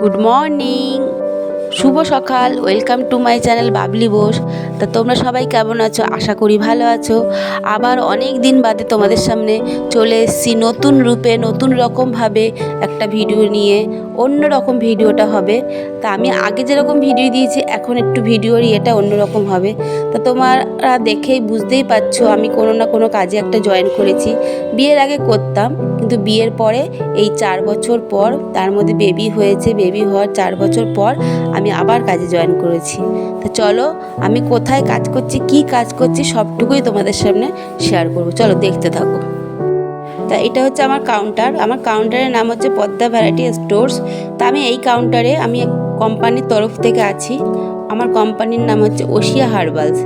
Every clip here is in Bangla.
গুড মর্নিং শুভ সকাল welcome to my channel Babli Bose. তা তোমরা সবাই কেমন আছো? আশা করি ভালো আছো। আবার অনেক দিন বাদে তোমাদের সামনে চলে এসেছি নতুন রূপে, নতুন রকমভাবে একটা ভিডিও নিয়ে। অন্য রকম ভিডিওটা হবে। তা আমি আগে যেরকম ভিডিও দিয়েছি, এখন একটু ভিডিওর ইয়েটা অন্যরকম হবে। তা তোমরা দেখেই বুঝতেই পারছ, আমি কোনো না কোনো কাজে একটা জয়েন করেছি। বিয়ের আগে করতাম, কিন্তু বিয়ের পরে এই চার বছর পর, তার মধ্যে বেবি হয়েছে বেবি হওয়ার চার বছর পর আমি আবার কাজে জয়েন করেছি। তো চলো, আমি কোথায় কাজ করছি, কি কাজ করছি, সবটুকুই তোমাদের সামনে শেয়ার করব। চলো, দেখতে থাকো। তা এটা হচ্ছে আমার কাউন্টার আমার কাউন্টারের নাম হচ্ছে পদ্মা ভ্যারাইটি স্টোর্স তা আমি এই কাউন্টারে আমি কোম্পানির তরফ থেকে আছি। আমার কোম্পানির নাম হচ্ছে ওশিয়া হার্বালস।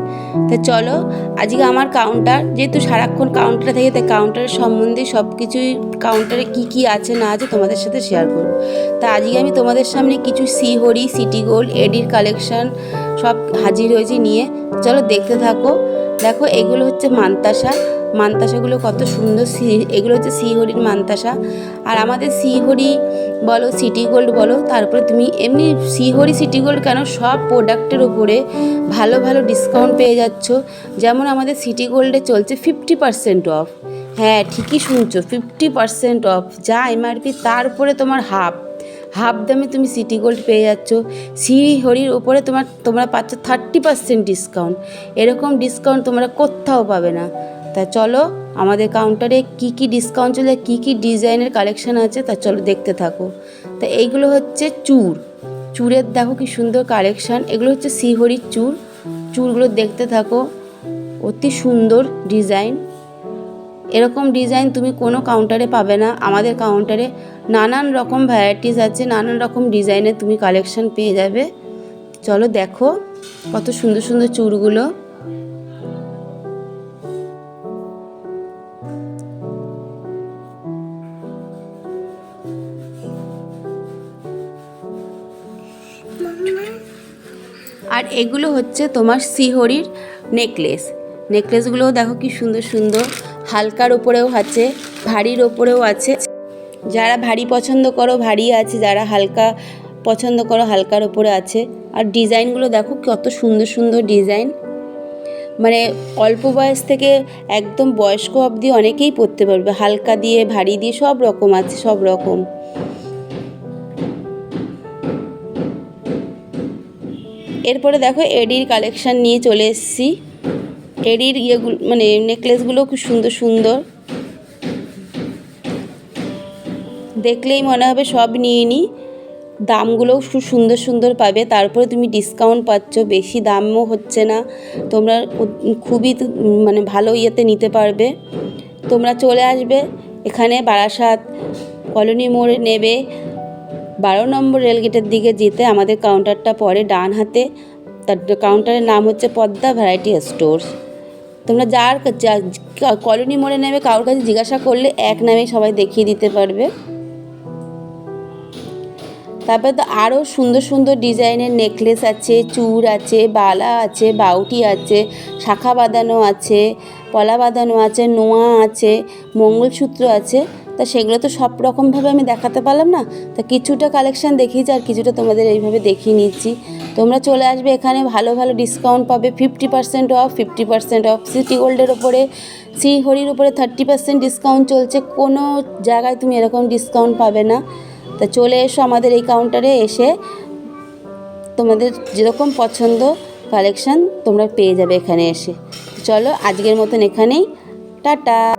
তা চলো, আজকে আমার কাউন্টার যেহেতু সারাক্ষণ কাউন্টারে থেকে, তাই কাউন্টারের সম্বন্ধে সব কিছুই কাউন্টারে কি কি আছে, না আছে তোমাদের সাথে শেয়ার করব। তা আজকে আমি তোমাদের সামনে কিছু সিহরি সিটি গোল্ড এডির কালেকশন সব হাজির হয়েছি নিয়ে। চলো দেখতে থাকো। দেখো, এগুলো হচ্ছে মান্তাসা। মান্তাসাগুলো কত সুন্দর সি, এগুলো হচ্ছে সিহরির মান্তাসা। আর আমাদের সিহরি বলো, সিটি গোল্ড বলো, তারপরে তুমি এমনি সিহরি সিটি গোল্ড কেন সব প্রোডাক্টের উপরে ভালো ভালো ডিসকাউন্ট পেয়ে যাচ্ছ। যেমন আমাদের সিটি গোল্ডে চলছে ফিফটি পার্সেন্ট অফ হ্যাঁ ঠিকই শুনছো ফিফটি পার্সেন্ট অফ যা এমআরপি তার উপরে তোমার হাফ হাফ দামে তুমি সিটি গোল্ড পেয়ে যাচ্ছ। হরির উপরে তোমার, তোমরা পাচ্ছ থার্টি পার্সেন্ট ডিসকাউন্ট এরকম ডিসকাউন্ট তোমরা কোথাও পাবে না। তা চলো, আমাদের কাউন্টারে কি কি ডিসকাউন্ট চলে, কি কি ডিজাইনের কালেকশন আছে, তা চলো দেখতে থাকো। তা এইগুলো হচ্ছে চুর। চুরের দেখো কি সুন্দর কালেকশন এগুলো হচ্ছে সিহরির চুর। চুরগুলো দেখতে থাকো, অতি সুন্দর ডিজাইন। এরকম ডিজাইন তুমি কোনো কাউন্টারে পাবে না। আমাদের কাউন্টারে নানান রকম ভ্যারাইটিস আছে, নানান রকম ডিজাইনের তুমি কালেকশন পেয়ে যাবে। চলো দেখো কত সুন্দর সুন্দর চুড়গুলো আর এগুলো হচ্ছে তোমার সিহরির নেকলেস নেকলেসগুলোও দেখো কি সুন্দর সুন্দর। হালকার ওপরেও আছে, ভারীর ওপরেও আছে। যারা ভারী পছন্দ করো, ভারী আছে, যারা হালকা পছন্দ করো, হালকার ওপরে আছে। আর ডিজাইনগুলো দেখো কত সুন্দর সুন্দর ডিজাইন মানে অল্প বয়স থেকে একদম বয়স্ক অবধি অনেকেই পরতে পারবে। হালকা দিয়ে, ভারী দিয়ে সব রকম আছে, সব রকম। এরপরে দেখো এডির কালেকশান নিয়ে চলে এসেছি। এডির ইয়েগুলো মানে নেকলেসগুলো খুব সুন্দর সুন্দর। দেখলেই মনে হবে সব নিয়ে নিই দামগুলোও খুব সুন্দর সুন্দর পাবে। তারপরে তুমি ডিসকাউন্ট পাচ্ছ, বেশি দামও হচ্ছে না। তোমরা খুবই মানে ভালো ইয়েতে নিতে পারবে। তোমরা চলে আসবে, এখানে বারাসাত কলোনি মোড়ে নেবে। বারো নম্বর রেলগেটের দিকে যেতে আমাদের কাউন্টারটা পড়ে ডান হাতে। তার কাউন্টারের নাম হচ্ছে পদ্মা ভ্যারাইটি স্টোর্স তোমরা যার কলোনি মোড়ে নেবে, কারোর কাছে জিজ্ঞাসা করলে এক নামে সবাই দেখিয়ে দিতে পারবে। তারপরে তো আরও সুন্দর সুন্দর ডিজাইনের নেকলেস আছে চূড় আছে, বালা আছে, বাউটি আছে, শাখা বাঁধানো আছে, পলা বাঁধানো আছে, নোয়া আছে, মঙ্গলসূত্র আছে। তা সেগুলো তো সব রকমভাবে আমি দেখাতে পারলাম না। তা কিছুটা কালেকশান দেখিয়েছি আর কিছুটা তোমাদের এইভাবে দেখিয়ে নিচ্ছি। তোমরা চলে আসবে এখানে, ভালো ভালো ডিসকাউন্ট পাবে fifty percent off fifty percent off city গোল্ডের ওপরে সি হরির উপরে থার্টি পার্সেন্ট ডিসকাউন্ট চলছে। কোনো জায়গায় তুমি এরকম ডিসকাউন্ট পাবে না। তা চলে এসো আমাদের এই কাউন্টারে এসে তোমাদের যেরকম পছন্দ কালেকশান তোমরা পেয়ে যাবে এখানে এসে। চলো আজকের মতন এখানেই। টাটা!